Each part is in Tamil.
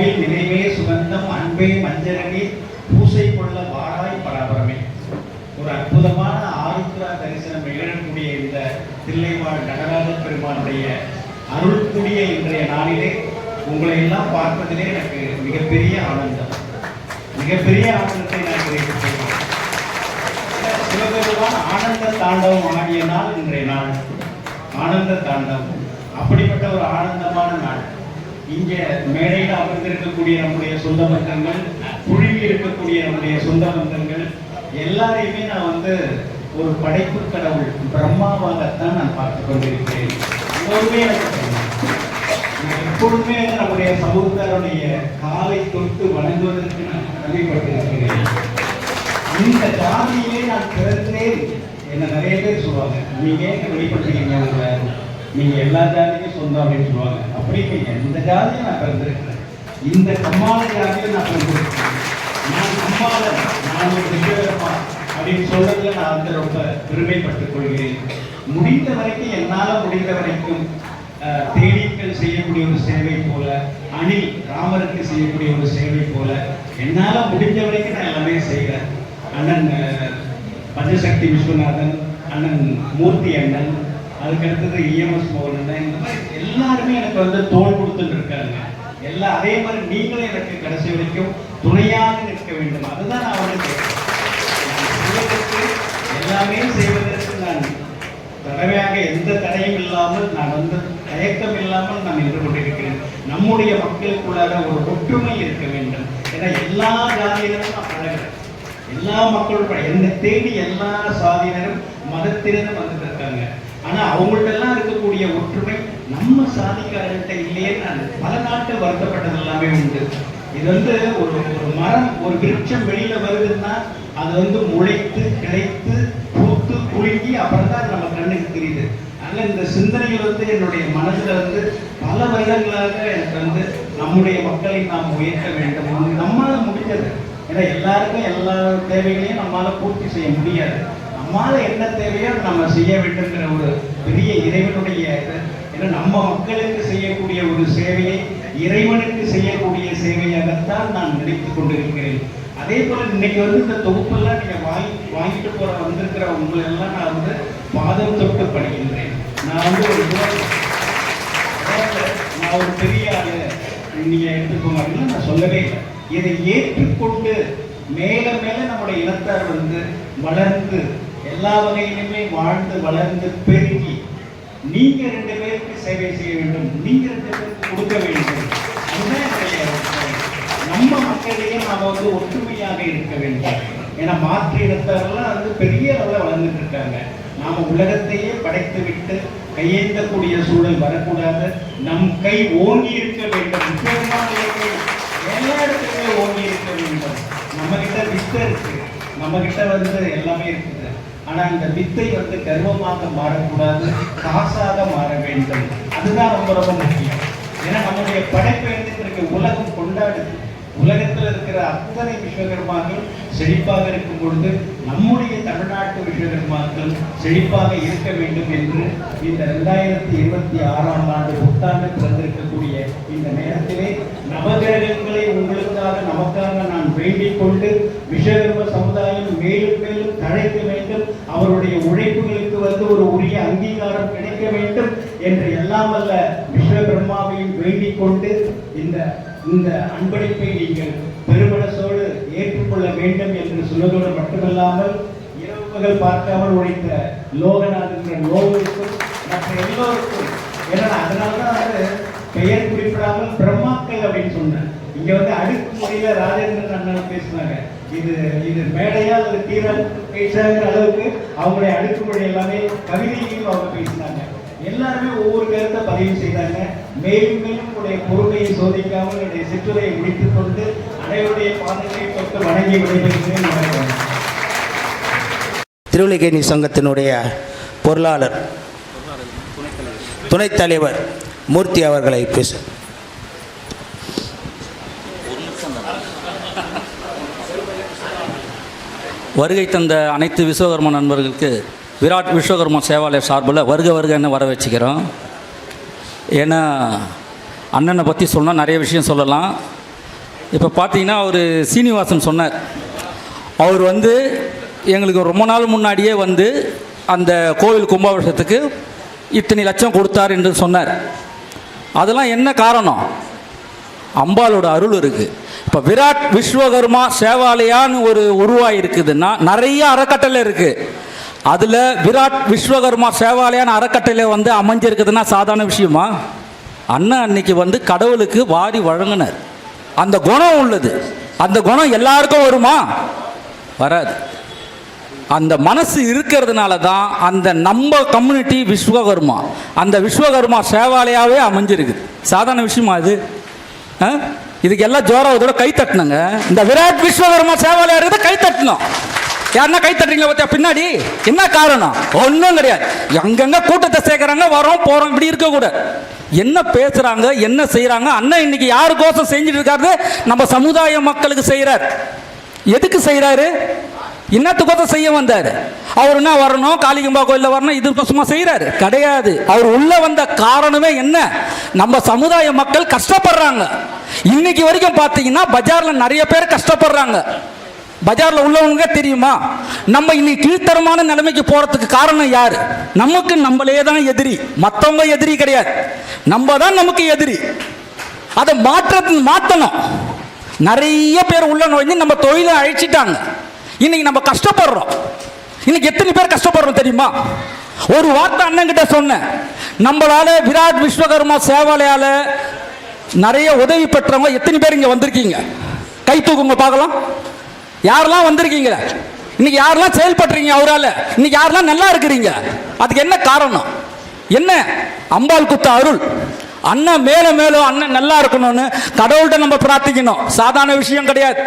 நினைவே சுகந்தம் அன்பே மஞ்சளே பூசை கொள்ள வாராய் பராபரமே. ஒரு அற்புதமான ஆருத்ரா தரிசனம் நிகழக்கூடிய இந்த தில்லைவாழ் நடராஜ பெருமானுடைய அருள்கூடிய இன்றைய நாளிலே உங்களை எல்லாம் பார்ப்பதிலே எனக்கு மிகப்பெரிய ஆனந்தம். மிகப்பெரிய ஆனந்தத்தை நான் கிடைக்கிறேன் சிவபெருமான் ஆனந்த தாண்டவம் ஆகிய நாள் இன்றைய நாள். ஆனந்த தாண்டவம். அப்படிப்பட்ட ஒரு ஆனந்தமான நாள். இங்கே மேடையில் அமர்ந்திருக்கக்கூடிய நம்முடைய சொந்த பந்தங்கள் குழுவி இருக்கக்கூடிய நம்முடைய சொந்த பந்தங்கள் எல்லாரையுமே நான் வந்து ஒரு படைப்பு கடவுள் பிரம்மாவாகத்தான் நான் பார்த்து கொண்டிருக்கிறேன். எல்லோருமே எனக்கு எப்பொழுதுமே நம்முடைய சமூகத்தாருடைய காலை தொட்டு வணங்குவதற்கு நான் கடமைப்பட்டிருக்கிறேன். இந்த ஜாதியிலே நான் பிறந்தேன் என்ன நிறைய பேர் சொல்லுவாங்க. நீங்க ஏன் வெளிப்படுத்துறீங்க உங்களை நீங்க எல்லா ஜாதியும் சொந்தம் அப்படின்னு சொல்லுவாங்க. அப்படி இல்லை இந்த ஜாதியும் நான் பிறந்திருக்கிறேன் இந்த கம்மாள ஜாதியும் நான் பிறந்திருக்கிறேன் நான் கம்மாளன் நான் ஒரு அப்படின்னு சொல்றதுல நான் வந்து ரொம்ப பெருமைப்பட்டுக் கொள்கிறேன். முடிந்த வரைக்கும் என்னால முடிந்த வரைக்கும் தேனீக்கள் செய்யக்கூடிய ஒரு சேவை போல அணில் ராமருக்கு செய்யக்கூடிய ஒரு சேவை போல என்னால முடிஞ்ச வரைக்கும் நான் எல்லாமே செய்கிறேன் அண்ணன் பஞ்சசக்தி விஸ்வநாதன் அண்ணன் மூர்த்தி அண்ணன் அதுக்கு அடுத்தது இஎம்எஸ் மோகன் இந்த மாதிரி எல்லாருமே எனக்கு வந்து தோல் கொடுத்துட்டு இருக்காங்க. எல்லாம் அதே மாதிரி நீங்களும் எனக்கு கடைசி வரைக்கும் துணையாக நிற்க வேண்டும். அதுதான் நான் அவனுக்கு எல்லாமே செய்வதற்கு நான் தடவையாக எந்த தடையும் இல்லாமல் நான் வந்து தயக்கம் இல்லாமல் நான் நின்று கொண்டிருக்கிறேன். நம்முடைய மக்களுக்குள்ளார ஒரு ஒற்றுமை இருக்க வேண்டும். ஏன்னா எல்லா ஜாதியினரும் நான் பழகிறேன். எல்லா மக்களும் என்னை தேடி எல்லா சாதியினரும் மதத்தினரும் வந்துட்டு இருக்காங்க. ஆனா அவங்கள்ட்ட எல்லாம் இருக்கக்கூடிய ஒற்றுமை நம்ம சாதிக்காரர்கிட்ட இல்லையே நான் பல நாட்டு வருத்தப்பட்டது எல்லாமே உண்டு. இது வந்து ஒரு ஒரு மரம் ஒரு விருட்சம் வெளியில வருதுன்னா அது வந்து முளைத்து கிடைத்து பூத்து குலுங்கி அப்புறம் தான் நம்ம கண்ணுக்கு தெரியுது. அதனால இந்த சிந்தனைகள் வந்து என்னுடைய மனசுல வந்து பல வருடங்களாக எனக்கு வந்து நம்முடைய மக்களை நாம் உயர்த்த வேண்டும். நம்மளால முடிஞ்சது. ஏன்னா எல்லாருக்கும் எல்லா தேவைகளையும் நம்மளால பூர்த்தி செய்ய முடியாது. நம்மால என்ன தேவையோ நம்ம செய்ய வேண்டும்ங்கிற ஒரு பெரிய இறைவனுடைய ஏன்னா நம்ம மக்களுக்கு செய்யக்கூடிய ஒரு சேவையை இறைவனுக்கு செய்யக்கூடிய சேவையாகத்தான் நான் நினைத்துக் கொண்டிருக்கிறேன். அதே போல இன்னைக்கு வந்து இந்த தொகுப்பெல்லாம் நீங்க வாங்கி வாங்கிட்டு போற வந்திருக்கிற உங்களை எல்லாம் நான் வந்து பாதம் தொட்டு பணிகின்றேன் நான் வந்து ஒரு நான் ஒரு பெரிய ஆளு. நீங்க எடுத்துக்கோங்க அப்படின்னு நான் சொல்லவே இல்லை. இதை ஏற்றுக்கொண்டு மேல மேல நம்முடைய இனத்தார் வந்து வளர்ந்து எல்லா வகையிலுமே வாழ்ந்து வளர்ந்து பெருகி நீங்க ரெண்டு பேருக்கு சேவை செய்ய வேண்டும் நீங்க ரெண்டு பேருக்கு கொடுக்க வேண்டும். நம்ம மக்களிடையே நாம வந்து ஒற்றுமையாக இருக்க வேண்டும். ஏன்னா மாற்று இனத்தாரெல்லாம் வந்து பெரிய அளவில் வளர்ந்துட்டு இருக்காங்க. நாம உலகத்தையே படைத்து விட்டு கையேந்தக்கூடிய சூழல் வரக்கூடாது. நம் கை ஓங்கி இருக்க வேண்டும். முக்கியமான எல்லா இடத்துலையும் ஓங்கி இருக்க வேண்டும். நம்ம கிட்ட வித்த இருக்கு. நம்ம கிட்ட வந்து எல்லாமே இருக்குது ஆனால் இந்த வித்தை வந்து கர்வமாக மாறக்கூடாது காசாக மாற வேண்டும். அதுதான் ரொம்ப ரொம்ப முக்கியம். ஏன்னா நம்முடைய படைப்பை இன்றைக்கு உலகம் கொண்டாடுது. உலகத்தில் இருக்கிற அத்தனை விஸ்வகர்மாக்கள் செழிப்பாக இருக்கும் பொழுது நம்முடைய தமிழ்நாட்டு விஸ்வகர்மாக்கள் செழிப்பாக இருக்க வேண்டும் என்று இந்த ரெண்டாயிரத்தி இருபத்தி ஆறாம் ஆண்டு புத்தாண்டு பிறந்திருக்கக்கூடிய இந்த நேரத்திலே நவகிரகங்களை உங்களுக்காக நமக்காக நான் வேண்டிக் கொண்டு விஸ்வகர்ம சமுதாயம் மேலும் மேலும் தழைக்க அவருடைய உழைப்புகளுக்கு வந்து ஒரு உரிய அங்கீகாரம் கிடைக்க வேண்டும் என்று எல்லாம் வல்ல விஸ்வபிரம்மாவையும் வேண்டிக் கொண்டு இந்த இந்த அன்பளிப்பை நீங்கள் பெருமனசோடு ஏற்றுக்கொள்ள வேண்டும் என்று சொல்வதோடு மட்டுமல்லாமல் இரவு பகல் பார்க்காமல் உழைத்த லோகநாதன் லோகருக்கும் மற்ற எல்லோருக்கும் ஏன்னா அதனால்தான் தான் பெயர் குறிப்பிடாமல் பிரம்மாக்கள் அப்படின்னு சொன்னேன். இங்க வந்து அடுக்குமுறையில ராஜேந்திரன் அண்ணன் பேசினாங்க. இது இது மேடையா அல்லது தீர பேசுறாங்கிற அளவுக்கு அவங்களுடைய அடுக்குமுறை எல்லாமே கவிதையும் அவங்க பேசினாங்க. எல்லாருமே ஒவ்வொரு கருத்தை பதிவு செய்தாங்க. மேலும் மேலும் உடைய பொறுமையை சோதிக்காமல் என்னுடைய சிற்றுரையை முடித்துக் கொண்டு அனைவருடைய பாதங்களை தொட்டு வணங்கி விடைபெறுகிறேன். திருவிழிகேணி சங்கத்தினுடைய பொருளாளர் துணைத் தலைவர் மூர்த்தி அவர்களை பேச வருகை தந்த அனைத்து விஸ்வகர்ம நண்பர்களுக்கு விராட் விஸ்வகர்ம சேவாலய சார்பில் வருக வருகன்னு வர வச்சுக்கிறோம் ஏன்னா அண்ணனை பற்றி சொன்னால் நிறைய விஷயம் சொல்லலாம். இப்போ பார்த்தீங்கன்னா அவர் சீனிவாசன் சொன்னார். அவர் வந்து எங்களுக்கு ரொம்ப நாள் முன்னாடியே வந்து அந்த கோவில் கும்பாபிஷேகத்துக்கு இத்தனை லட்சம் கொடுத்தார் என்று சொன்னார். அதெல்லாம் என்ன காரணம்? அம்பாளோட அருள் இருக்குது இப்போ விராட் விஸ்வகர்மா சேவாலயான்னு ஒரு உருவாகி இருக்குதுன்னா நிறைய அறக்கட்டளை இருக்குது அதில் விராட் விஸ்வகர்மா சேவாலயான்னு அறக்கட்டளை வந்து அமைஞ்சிருக்குதுன்னா சாதாரண விஷயமா? அண்ணன் அன்னைக்கு வந்து கடவுளுக்கு வாரி வழங்கினார். அந்த குணம் உள்ளது. அந்த குணம் எல்லாருக்கும் வருமா? வராது. அந்த மனசு இருக்கிறதுனால தான் அந்த நம்ம கம்யூனிட்டி விஸ்வகர்மா. அந்த விஸ்வகர்மா சேவாலயாவே அமைஞ்சிருக்குது. சாதாரண விஷயமா இது ஆ? இதுக்கு எல்லாம் ஜோராவதோட கை தட்டணுங்க. இந்த விராட் விஸ்வகர்மா சேவாலயா இருக்குது கை தட்டணும். யாருன்னா கை தட்டுறீங்க பார்த்தியா? பின்னாடி. என்ன காரணம்? ஒன்றும் கிடையாது. எங்கெங்க கூட்டத்தை சேர்க்குறாங்க வரோம் போகிறோம் இப்படி இருக்கக்கூடாது என்ன பேசுகிறாங்க என்ன செய்கிறாங்க அண்ணன் இன்னைக்கு யாருக்கோசம் செஞ்சுட்டு இருக்காரு நம்ம சமுதாய மக்களுக்கு செய்கிறார் எதுக்கு செய்கிறாரு என்னத்துக்கோசம் செய்ய வந்தார்? அவர் என்ன வரணும்? காளிகம்பா கோயிலில் வரணும்? இது சும்மா செய்கிறாரு கிடையாது. அவர் உள்ளே வந்த காரணமே என்ன? நம்ம சமுதாய மக்கள் கஷ்டப்படுறாங்க. இன்னைக்கு வரைக்கும் பார்த்தீங்கன்னா பஜாரில் நிறைய பேர் கஷ்டப்படுறாங்க. பஜாரில் உள்ளவங்க தெரியுமா? நம்ம இன்னைக்கு கீழ்த்தரமான நிலைமைக்கு போகிறதுக்கு காரணம் யார்? நமக்கு நம்மளே தான் எதிரி. மற்றவங்க எதிரி கிடையாது. நம்ம தான் நமக்கு எதிரி. அதை மாற்ற மாற்றணும் நிறைய பேர் உள்ள நுழைஞ்சு நம்ம தொழிலை அழிச்சிட்டாங்க. இன்னைக்கு நம்ம கஷ்டப்படுறோம். இன்னைக்கு எத்தனை பேர் கஷ்டப்படுறோம் தெரியுமா? ஒரு வார்த்தை அண்ணன் கிட்ட சொன்னேன். நம்மளால விராட் விஸ்வகர்மா சேவாலயால நிறைய உதவி பெற்றவங்க எத்தனை பேர் இங்க வந்திருக்கீங்க? கை தூக்குங்க பார்க்கலாம். யாரெல்லாம் வந்திருக்கீங்க? இன்னைக்கு யாரெல்லாம் செயல்படுறீங்க அவரால்? இன்னைக்கு யாரெல்லாம் நல்லா இருக்கிறீங்க? அதுக்கு என்ன காரணம்? என்ன? அம்பாள் குத்த அருள். அண்ணன் மேலும் மேலும் அண்ணன் நல்லா இருக்கணும்னு கடவுள்கிட்ட நம்ம பிரார்த்திக்கணும். சாதாரண விஷயம் கிடையாது.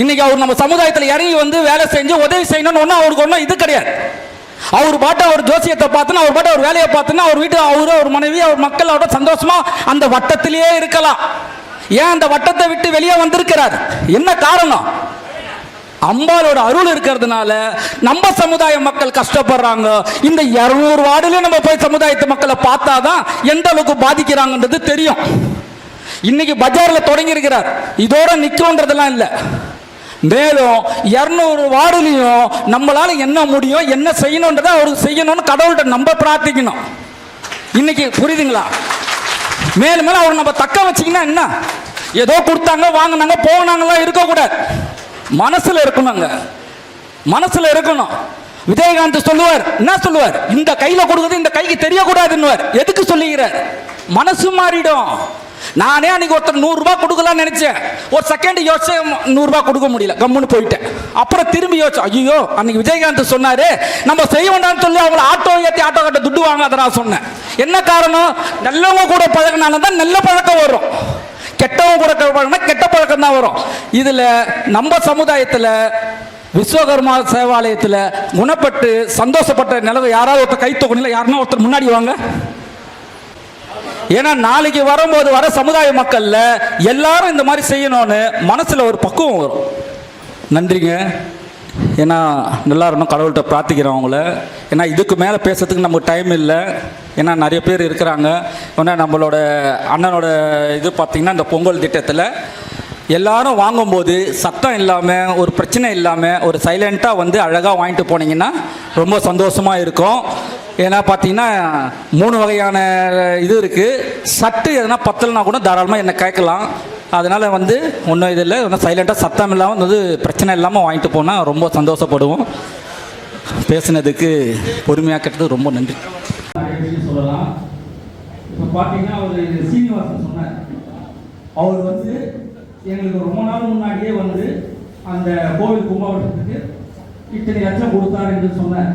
இன்னைக்கு அவர் நம்ம சமுதாயத்தில் இறங்கி வந்து வேலை செஞ்சு உதவி செய்யணும்னு ஒன்றும் அவருக்கு ஒன்றும் இது கிடையாது. அவர் பாட்டு அவர் ஜோசியத்தை பார்த்துன்னு அவர் பாட்டு அவர் வேலையை பார்த்துன்னு அவர் வீட்டு அவரு அவர் மனைவி அவர் மக்கள் அவரோட சந்தோஷமா அந்த வட்டத்திலேயே இருக்கலாம். ஏன் அந்த வட்டத்தை விட்டு வெளியே வந்திருக்கிறார்? என்ன காரணம்? அம்பாலோட அருள் இருக்கிறதுனால நம்ம சமுதாய மக்கள் கஷ்டப்படுறாங்க. இந்த இருநூறு வார்டுலயும் நம்ம போய் சமுதாயத்து மக்களை பார்த்தாதான் எந்த அளவுக்கு பாதிக்கிறாங்கன்றது தெரியும். இன்னைக்கு பஜாரில் தொடங்கி இருக்கிறார் இதோட நிற்கும்ன்றதெல்லாம் இல்லை. மேலும் இரநூறு வார்டுலையும் நம்மளால என்ன முடியும் என்ன செய்யணுன்றதை அவருக்கு செய்யணும்னு கடவுள்கிட்ட நம்ம பிரார்த்திக்கணும். இன்னைக்கு புரியுதுங்களா? மேலும் மேலும் அவர் நம்ம தக்க வச்சிங்கன்னா என்ன? ஏதோ கொடுத்தாங்க வாங்கினாங்க போனாங்கலாம் இருக்கக்கூடாது. மனசுல இருக்கணுங்க. மனசில் இருக்கணும். விஜயகாந்த் சொல்லுவார் என்ன சொல்லுவார்? இந்த கையில் கொடுக்குறது இந்த கைக்கு தெரியக்கூடாதுன்னுவார். எதுக்கு சொல்லுகிறார்? மனசு மாறிடும். நானே அன்னைக்கு ஒருத்தர் நூறுரூபா கொடுக்கலான்னு கொடுக்கலாம்னு நினைச்சேன். ஒரு செகண்ட் யோசிச்சு நூறுரூபா கொடுக்க முடியல. கம்முன்னு போயிட்டேன். அப்புறம் திரும்பி யோசிச்சேன் ஐயோ அன்னைக்கு விஜயகாந்த் சொன்னாரு நம்ம செய்ய வேண்டாம்னு சொல்லி அவங்கள ஆட்டோ ஏற்றி ஆட்டோ கட்ட துட்டு வாங்க அதை நான் சொன்னேன். என்ன காரணம்? நல்லவங்க கூட பழகினால தான் நல்ல பழக்கம் வரும். கெட்டவங்க கூட பழகினா கெட்ட பழக்கம் தான் வரும். இதில் நம்ம சமுதாயத்தில் விஸ்வகர்மா சேவாலயத்தில் குணப்பட்டு சந்தோஷப்பட்ட நிலவை யாராவது ஒருத்தர் கை தொகுனில் யாருன்னா ஒருத்தர் முன்னாடி வாங்க. ஏன்னா நாளைக்கு வரும்போது வர சமுதாய மக்கள்ல எல்லாரும் இந்த மாதிரி செய்யணும்னு மனசுல ஒரு பக்குவம் வரும். நன்றிங்க. ஏன்னா நல்லா இருக்கணும் கடவுள்கிட்ட பிரார்த்திக்கிறோம் அவங்கள ஏன்னா இதுக்கு மேலே பேசுறதுக்கு நமக்கு டைம் இல்லை. ஏன்னா நிறைய பேர் இருக்கிறாங்க. ஏன்னா நம்மளோட அண்ணனோட இது பார்த்திங்கன்னா இந்த பொங்கல் திட்டத்தில் எல்லாரும் வாங்கும்போது சத்தம் இல்லாமல் ஒரு பிரச்சனை இல்லாமல் ஒரு சைலண்ட்டாக வந்து அழகாக வாங்கிட்டு போனீங்கன்னா ரொம்ப சந்தோஷமாக இருக்கும். ஏன்னா பார்த்தீங்கன்னா மூணு வகையான இது இருக்குது சட்டு எதனா பத்தலைனா கூட தாராளமாக என்னை கேட்கலாம். அதனால் வந்து ஒன்றும் இது இல்லை. ஒன்றும் சைலண்ட்டாக சத்தம் இல்லாமல் வந்து பிரச்சனை இல்லாமல் வாங்கிட்டு போனால் ரொம்ப சந்தோஷப்படுவோம். பேசுனதுக்கு பொறுமையாக கேட்டது ரொம்ப நன்றி. சொல்லலாம் இப்போ பார்த்தீங்கன்னா ஒரு சீனிவாசன் சொன்னார். அவர் வந்து எங்களுக்கு ரொம்ப நாள் முன்னாடியே வந்து அந்த கோவில் கும்பாபிஷேகத்துக்கு இத்தனை லட்சம் கொடுத்தார் என்று சொன்னார்.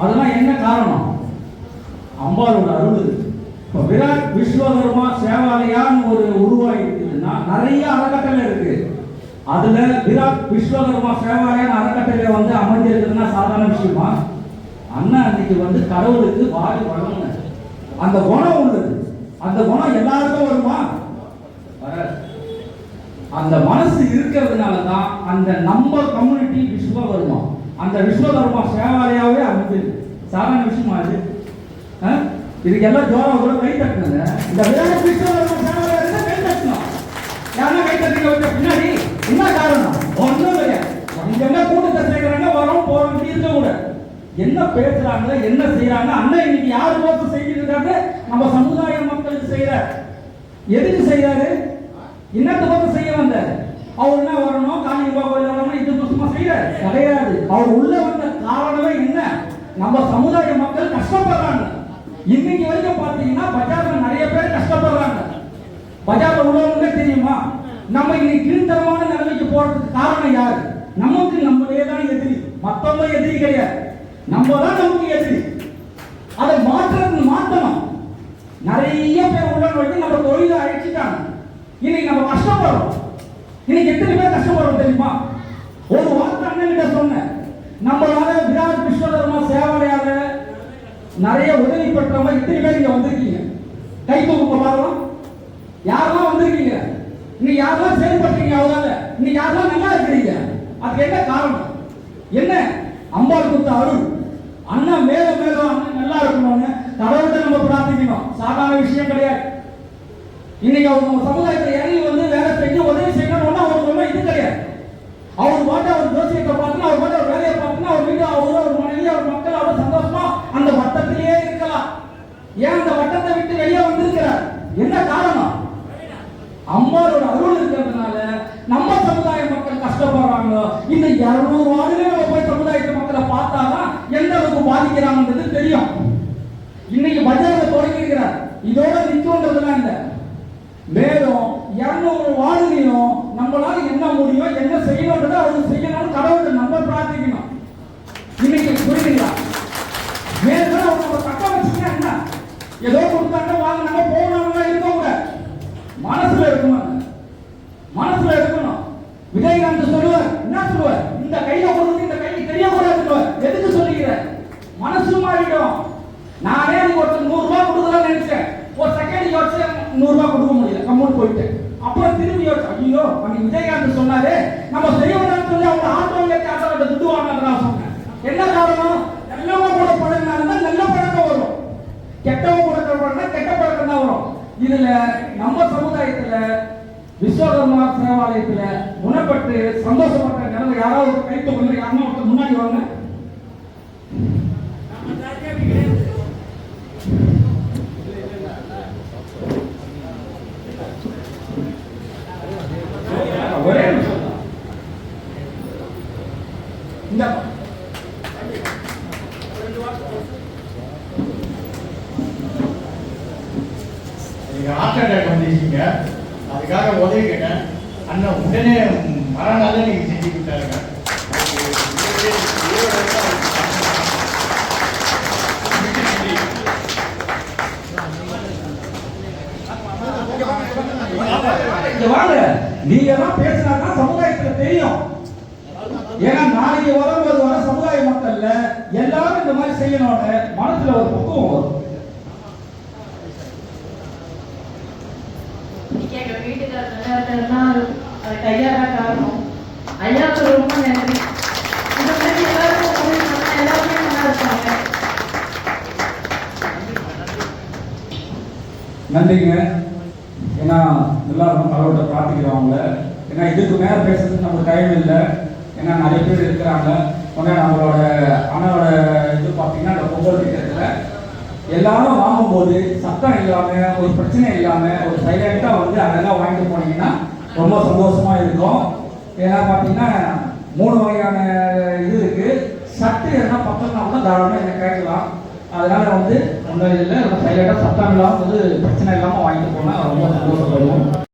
அதெல்லாம் என்ன காரணம்? அம்பாளோட அருள். இப்போ விராட் விஸ்வகர்மா சேவாலயான்னு ஒரு உருவாகி நிறைய அறக்கட்டளை இருக்கு. அதுல விராட் விஸ்வகர்மா சேவாலயான்னு அறக்கட்டளை வந்து அமைஞ்சிருக்குதுன்னா சாதாரண விஷயமா? அண்ணன் அன்னைக்கு வந்து கடவுளுக்கு வாரி வழங்கினார். அந்த குணம் உள்ளது. அந்த குணம் எல்லாருக்கும் வருமா? அந்த மனசு இருக்கிறதுனால தான் அந்த நம்ம கம்யூனிட்டி விஸ்வகர்மா. அந்த விஸ்வதர்மா சேவாலையாவே அமைஞ்சது. சாதாரண விஷயமா அது? ஆ? இதுக்கு எல்லாம் ஜோரம் கூட கை தட்டணுங்க இந்த விராட் விஸ்வகர்மா சேவாலயா கை தட்டணும். யாரா கை தட்டி வச்ச பின்னாடி. என்ன காரணம்? ஒன்றும் கிடையாது இங்க என்ன கூட்டத்தை வரோம் போறோம் இருக்க கூட. என்ன பேசுறாங்க? என்ன செய்யறாங்க? அண்ணன் இன்னைக்கு யார் பார்த்து செய்கிறாங்க நம்ம சமுதாய மக்களுக்கு செய்யற. எதுக்கு செய்யறாரு என்னத்துக்கு செய்ய வந்தார்? அவர் என்ன வரணும்? காளியம்பா கோயில் வரணும் கிடையாது. அவர் உள்ள வந்த காரணமே என்ன? நம்ம சமுதாய மக்கள் கஷ்டப்படுறாங்க. இன்னைக்கு வரைக்கும் பாத்தீங்கன்னா பஜார்ல நிறைய பேர் கஷ்டப்படுறாங்க. பஜார்ல உள்ளவங்க தெரியுமா? நம்ம இன்னைக்கு கீழ்த்தரமான நிலைமைக்கு போறதுக்கு காரணம் யாரு? நமக்கு நம்மளே தான் எதிரி. மத்தவங்க எதிரி கிடையாது. நம்ம தான் நமக்கு எதிரி. அதை மாற்றுறது மாற்றணும் நிறைய பேர் உள்ள வந்து நம்ம தொழிலை அழைச்சிட்டாங்க. இன்னைக்கு நம்ம கஷ்டப்படுறோம். இன்னைக்கு எத்தனை பேர் கஷ்டப்படுறோம் தெரியுமா? ஒரு வார்த்தை அண்ணன் கிட்ட சொன்னேன். நம்மளால விராட் விஸ்வகர்மா சேவாலயால நிறைய உதவி பெற்றவங்க இத்தனை பேர் இங்க வந்திருக்கீங்க. கை தூக்க பாருங்க யாரெல்லாம் வந்திருக்கீங்க? நீ யாரெல்லாம் செயல்பட்டீங்க அவங்களால நீ யாரெல்லாம் நல்லா இருக்கிறீங்க? அதுக்கு என்ன காரணம்? என்ன? அம்பாள் கொடுத்த அருள். அண்ணன் மேலும் மேலும் அண்ணன் நல்லா இருக்கணும்னு கடவுள்கிட்ட நம்ம பிரார்த்திக்கணும். சாதாரண விஷயம் கிடையாது. இன்னைக்கு அவங்க சமுதாயத்தில் இறங்கி வந்து வேலை செஞ்சு உதவி செய்யணும்னா அவருக்கு ஒன்றும் இது கிடையாது அவர் பாட்டு அவர் ஜோசியத்தை பார்க்கணும் அவர் பாட்டு அவர் வேலையை பார்க்கணும் அவர் வீடு அவர் அவர் மனைவி அவர் மக்கள் அவர் சந்தோஷமா அந்த வட்டத்திலேயே இருக்கலாம் ஏன் அந்த வட்டத்தை விட்டு வெளியே வந்திருக்கிறார்? என்ன காரணம்? அம்மாவோட அருள் இருக்கிறதுனால நம்ம சமுதாய மக்கள் கஷ்டப்படுறாங்க. இந்த இருநூறு ஆண்டுகளே நம்ம போய் சமுதாயத்து மக்களை பார்த்தாதான் எந்த அளவுக்கு பாதிக்கிறாங்கன்றது தெரியும். இன்னைக்கு பஜார்ல தொடங்கியிருக்கிறார். இதோட நிற்கன்றதுலாம் இல்லை. மேலும் இருநூறு வார்டுலையும் நம்மளால என்ன முடியும் என்ன செய்யணுன்றதை அவங்க செய்யணும்னு கடவுளை நம்ம பிரார்த்திக்கணும். இன்னைக்கு புரியுதுங்களா? மேலும் அவங்க நம்ம தக்க வச்சுக்க என்ன? ஏதோ கொடுத்தாங்க வாங்கினாங்க போனாங்க இருக்கவங்க மனசுல இருக்கணும் மனசுல இருக்கணும். விஜயகாந்த் சொல்லுவார் என்ன சொல்லுவார்? இந்த கையில கொடுத்து இந்த கை தெரியக்கூடாது எதுக்கு சொல்லிக்கிற? மனசு மாறிடும். நானே ஒருத்தர் நூறு ரூபாய் கொடுக்கலாம் நினைச்சேன். ஒரு செகண்ட் யோசிச்சு நூறு ரூபாய் கொடுக்க முடியல. கம்முன்னு போயிட்டேன் திரும்பி யோசிச்சு ஐயோ அன்னைக்கு விஜயகாந்த் சொன்னாரு. நம்ம செய்யணும்னு சொல்லி அவங்க ஆட்டோங்க காசை துட்டு வாங்கினா சொன்னேன். என்ன காரணம்? நல்லவங்க கூட பழகினாலும் நல்ல பழக்கம் வரும். கெட்டவங்க கூட பழகினா கெட்ட பழக்கம் தான் வரும். இதுல நம்ம சமுதாயத்துல விஸ்வகர்மா சேவாலயத்துல குணப்பட்டு சந்தோஷப்பட்ட நிலவு யாராவது கைத்து கொண்டு அம்மா ஒருத்தர் முன்னாடி வாங்க ஒரே நிமிஷம் தான். இந்த நீங்கள் ஹார்ட் அட்டாக் வந்துருக்கீங்க. அதுக்காக உதவி கேட்டேன். அண்ணன் உடனே மறுநாளே நீங்க செஞ்சு கொடுத்தாருங்க. வாங்க. நீங்க எல்லாம் பேசினாதான் சமுதாயத்துல தெரியும். ஏன்னா நாளைக்கு வரும்போது வர சமுதாய மக்கள்ல எல்லாரும் இந்த மாதிரி செய்யணும்னு மனசுல ஒரு பக்குவம் வரும் இன்னைக்கு எங்க வீட்டுக்காரர் நல்லா இருக்காருன்னா அது காரணம் ஐயாவுக்கு ரொம்ப நன்றி. இந்த மாதிரி எல்லாருக்கும் எல்லாருமே நல்லா இருப்பாங்க. நன்றிங்க. ஏன்னா எல்லாரும் கடவுள்கிட்ட பிரார்த்திக்கிறவங்க ஏன்னா இதுக்கு மேலே பேசுறதுக்கு நமக்கு டைம் இல்லை. ஏன்னா நிறைய பேர் இருக்கிறாங்க. உடனே நம்மளோட அண்ணனோட இது பார்த்தீங்கன்னா இந்த பொங்கல் திட்டத்தில் எல்லாரும் வாங்கும்போது சத்தம் இல்லாமல் ஒரு பிரச்சனை இல்லாமல் ஒரு சைலண்ட்டாக வந்து அதெல்லாம் வாங்கிட்டு போனீங்கன்னா ரொம்ப சந்தோஷமா இருக்கும். ஏன்னா பார்த்தீங்கன்னா மூணு வகையான இது இருக்கு. சட்டு எதனா பக்கம்னா கூட தாராளமாக என்ன கேட்கலாம். அதனால வந்து ஒன்றும் இல்லை சைலண்டாக சத்தம் இல்லாமல் வந்து பிரச்சனை இல்லாமல் வாங்கிட்டு போனால் ரொம்ப சந்தோஷப்படுவோம்.